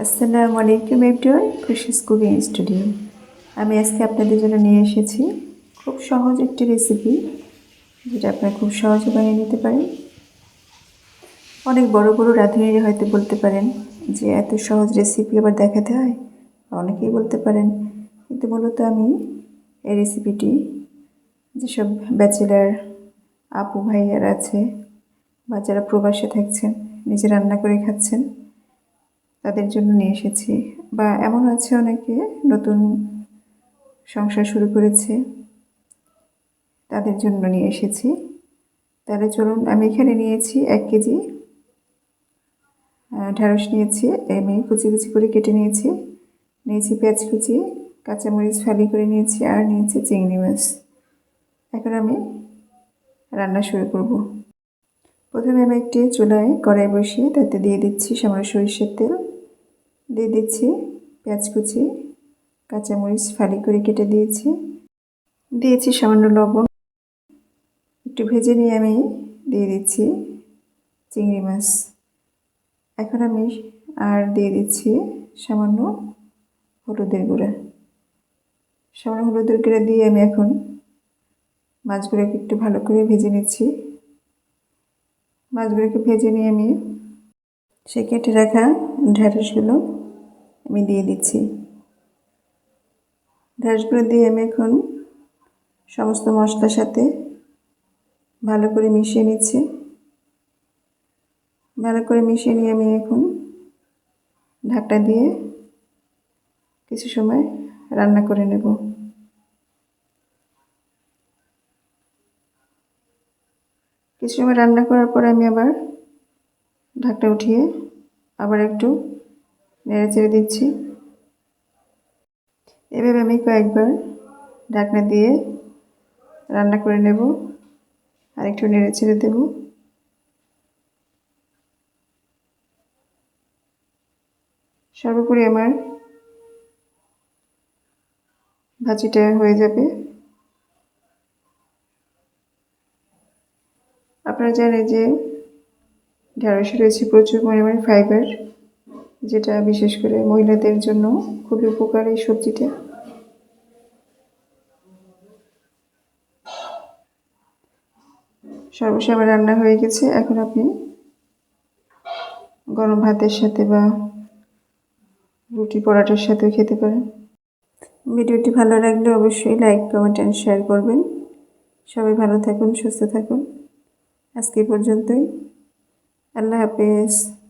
আসসালামু আলাইকুম everyone Khushi's cooking studio আমি আজকে আপনাদের জন্য নিয়ে এসেছি খুব সহজ একটি রেসিপি যেটা আপনারা খুব সহজে বানিয়ে নিতে পারেন। অনেক বড় বড় রাঁধুনিরা হয়তো বলতে পারেন যে এত সহজ রেসিপি আবার দেখাতে হয়। অনেকেই বলতে পারেন। কিন্তু মূলত আমি এই রেসিপিটি যেসব ব্যাচেলার আপু ভাইয়ার আছে বা যারা প্রবাসে থাকছেন, নিজে রান্না করে খাচ্ছেন তাদের জন্য নিয়ে এসেছি। বা এমন আছে অনেকে নতুন সংসার শুরু করেছে তাদের জন্য নিয়ে এসেছি। তাহলে চলুন আমি এখানে নিয়েছি এক কেজি আহ, ঢ্যাঁড়স নিয়েছি আমি কুচি কুচি করে কেটে নিয়েছি। নিয়েছি পেঁয়াজ কুচি কাঁচামরিচ ফালি করে নিয়েছি আর নিয়েছি চিংড়ি মাছ। এখন আমি রান্না শুরু করব। প্রথমে আমি একটি চুলায় কড়াই বসিয়ে তাতে দিয়ে দিচ্ছি সামান্য সরিষের তেল। দিয়ে দিচ্ছি পেঁয়াজ কুচি, কাঁচামরিচ ফালি করে কেটে দিয়েছি। দিয়েছি সামান্য লবণ। একটু ভেজে নিয়ে আমি দিয়ে দিচ্ছি চিংড়ি মাছ। এখন আমি আর দিয়ে দিচ্ছি সামান্য হলুদের গুঁড়া। সামান্য হলুদের গুঁড়া দিয়ে আমি এখন মাছগুলোকে একটু ভালো করে ভেজে নিচ্ছি। মাছগুলোকে ভেজে নিয়ে আমি সে কেটে রাখা ঢ্যাঁড়সগুলো আমি দিয়ে দিচ্ছি। ঢ্যাঁড়সগুলো দিয়ে আমি এখন সমস্ত মশলার সাথে ভালো করে মিশিয়ে নিচ্ছি। ভালো করে মিশিয়ে নিয়ে আমি এখন ঢাকটা দিয়ে কিছু সময় রান্না করে নেব। কিছু সময় রান্না করার পর আমি আবার ঢাকটা উঠিয়ে আবার একটু নেড়ে চেড়ে দিচ্ছি। এভাবে আমি কয়েকবার ঢাকনা দিয়ে রান্না করে নেব। আর একটু নেড়ে ছেড়ে দেব। সর্বোপরি আমার ভাজিটা হয়ে যাবে। আপনারা জানেন যে ঢ্যাঁড়সে রয়েছে প্রচুর পরিমাণে ফাইবার যেটা বিশেষ করে মহিলাদের জন্য খুবই উপকার এই সবজিটা। সর্বশেষ রান্না হয়ে গেছে। এখন আপনি গরম ভাতের সাথে বা রুটি পরাটার সাথেও খেতে পারেন। ভিডিওটি ভালো লাগলে অবশ্যই লাইক কমেন্ট অ্যান্ড শেয়ার করবেন। সবাই ভালো থাকুন, সুস্থ থাকুন। আজকে পর্যন্তই। আল্লাহ হাফেজ।